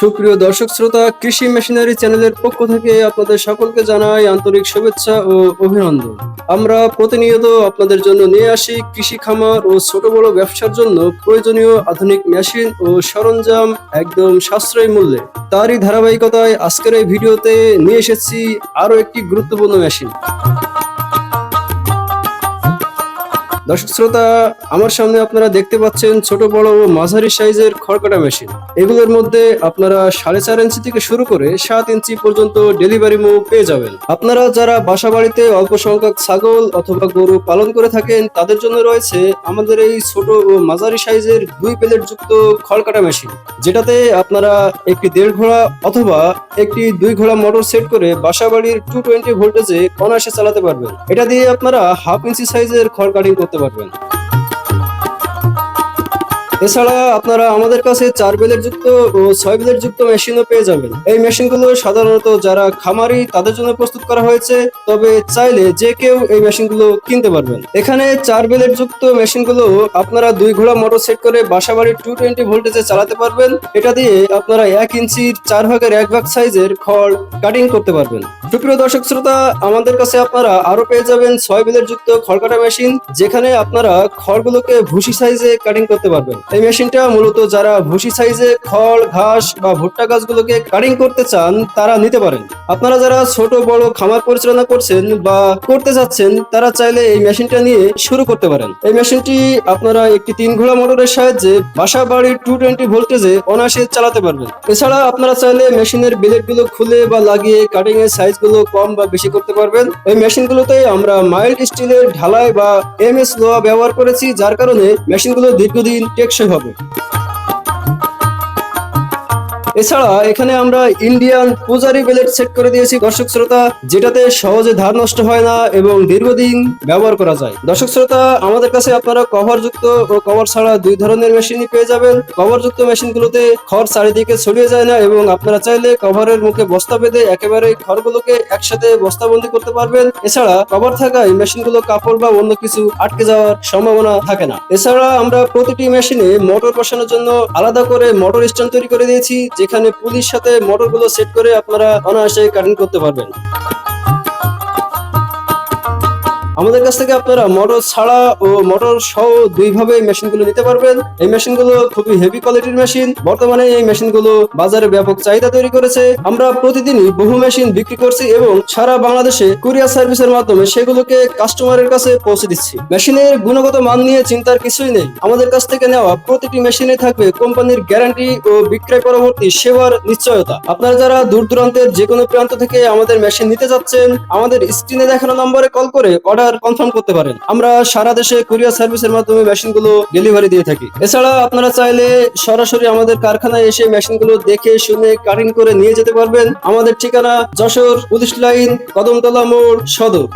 সুপ্রিয় দর্শক শ্রোতা, কৃষি মেশিনারি চ্যানেলের পক্ষ থেকে আপনাদের সকলকে জানাই আন্তরিক শুভেচ্ছা ও অভিনন্দন। আমরা প্রতিনিয়ত আপনাদের জন্য নিয়ে আসি কৃষি খামার ও ছোট বড় ব্যবসার জন্য প্রয়োজনীয় আধুনিক মেশিন ও সরঞ্জাম একদম সাশ্রয়ী মূল্যে। তারই ধারাবাহিকতায় আজকের এই ভিডিওতে নিয়ে এসেছি আরও একটি গুরুত্বপূর্ণ মেশিন। দর্শক শ্রোতা, আমার সামনে আপনারা দেখতে পাচ্ছেন ছোট, বড় ও মাঝারি সাইজের খড়কাটা মেশিন এগুলোর মধ্যে আপনারা সাড়ে চার ইঞ্চি থেকে শুরু করে সাত ইঞ্চি পর্যন্ত ডেলিভারি মুভ পেয়ে যাবেন। আপনারা যারা বাসা বাড়িতে অল্প সংখ্যক ছাগল অথবা গরু পালন করে থাকেন, তাদের জন্য রয়েছে আমাদের এই ছোট ও মাঝারি সাইজের দুই প্লেট যুক্ত খড়কাটা মেশিন যেটাতে আপনারা একটি দেড় ঘোড়া অথবা একটি দুই ঘোড়া মোটর সেট করে বাসা বাড়ির টু টোয়েন্টি ভোল্টেজে অনায়াসে চালাতে পারবেন। এটা দিয়ে আপনারা হাফ ইঞ্চি সাইজের খড় কাটিং করতে পারবেন। এছাড়া আপনারা আমাদের কাছে চার বেলের যুক্ত ও ছয় বেলের যুক্ত মেশিনও পেয়ে যাবেন। এই মেশিনগুলো সাধারণত যারা খামারি, তাদের জন্য প্রস্তুত করা হয়েছে, তবে চাইলে যে কেউ এই মেশিনগুলো কিনতে পারবেন। এখানে চার বেলের যুক্ত মেশিনগুলো আপনারা দুই ঘোড়া মোটর সেট করে বাসাবাড়ির টু টোয়েন্টি ভোল্টেজে চালাতে পারবেন। এটা দিয়ে আপনারা এক ইঞ্চির চার ভাগের এক ভাগ সাইজের খড় কাটিং করতে পারবেন। সুপ্রিয় দর্শক শ্রোতা, আমাদের কাছে আপনারা আরও পেয়ে যাবেন ছয় বেলের যুক্ত খড় কাটা মেশিন, যেখানে আপনারা খড়গুলোকে ভুসি সাইজে কাটিং করতে পারবেন। এই মেশিনটা মূলত যারা ভুসি সাইজে খড়, ঘাস বা ভুট্টা গাছগুলোকে কাটিং করতে চান, তারা নিতে পারেন। আপনারা যারা ছোট, বড় খামার পরিচালনা করছেন বা করতে যাচ্ছেন, তারা চাইলে এই মেশিনটা নিয়ে শুরু করতে পারেন। এই মেশিনটি আপনারা একটি তিন ঘোড়া মোটরের সাহায্যে বাসা বাড়ির টু টোয়েন্টি ভোল্টেজে অনায়াসে চালাতে পারবেন। এছাড়া আপনারা চাইলে মেশিনের বিলেটগুলো খুলে বা লাগিয়ে কাটিং এর সাইজগুলো কম বা বেশি করতে পারবেন। এই মেশিনগুলোতে আমরা মাইল্ড স্টিলের ঢালাই বা এম এস লোহা ব্যবহার করেছি, যার কারণে মেশিনগুলো দীর্ঘদিন টেকসই হবে। এছাড়া এখানে আমরা ইন্ডিয়ান পূজারি বেলেট সেট করে দিয়েছি। দর্শক শ্রোতা, যেটাতে সহজে ধার নষ্ট হয় না এবং দীর্ঘদিন ব্যবহার করা যায়। দর্শক শ্রোতা, আমাদের কাছে আপনারা কভার যুক্ত ও কভার ছাড়া দুই ধরনের মেশিনই পেয়ে যাবেন। কভার যুক্ত মেশিনগুলোতে খড় চারিদিকে ছড়িয়ে যায় না এবং আপনারা চাইলে কভারের মুখে বস্তা বেঁধে একেবারে খড়গুলোকে একসাথে বস্তাবন্দি করতে পারবেন। এছাড়া কভার থাকায় মেশিনগুলো কাপড় বা অন্য কিছু আটকে যাওয়ার সম্ভাবনা থাকে না। এছাড়া আমরা প্রতিটি মেশিনে মোটর বসানোর জন্য আলাদা করে মোটর স্ট্যান্ড তৈরি করে দিয়েছি যেখানে পুলিশ সাথে মোটরগুলো সেট করে আপনারা অনায়াসে কারেন্ট করতে পারবেন। আমাদের কাছ থেকে আপনারা মোটর ছাড়া ও মোটর সহ দুইভাবে মেশিনগুলো নিতে পারবেন। এই মেশিনগুলো খুবই হেভি কোয়ালিটির মেশিন বর্তমানে এই মেশিনগুলো বাজারে ব্যাপক চাহিদা তৈরি করেছে। আমরা প্রতিদিনই বহু মেশিন বিক্রি করছি এবং সারা বাংলাদেশে কুরিয়ার সার্ভিসের মাধ্যমে সেগুলোকে কাস্টমারের কাছে পৌঁছে দিচ্ছি। মেশিনের গুণগত মান নিয়ে চিন্তার কিছুই নেই। আমাদের কাছ থেকে নেওয়া প্রতিটি মেশিনে থাকবে কোম্পানির গ্যারান্টি ও বিক্রয় পরবর্তী সেবার নিশ্চয়তা। আপনারা যারা দূর দূরান্তের যে কোনো প্রান্ত থেকে আমাদের মেশিন নিতে যাচ্ছেন, আমাদের স্ক্রিনে দেখানো নম্বরে কল করে অর্ডার কনফার্ম করতে পারেন। আমরা সারা দেশে কুরিয়ার সার্ভিসের মাধ্যমে মেশিনগুলো ডেলিভারি দিয়ে থাকি। এছাড়া আপনারা চাইলে সরাসরি আমাদের কারখানায় এসে মেশিনগুলো দেখে, শুনে, কাটিং করে নিয়ে যেতে পারবেন। আমাদের ঠিকানা যশোর পুলিশ লাইন, কদমতলা মোড়, সদর।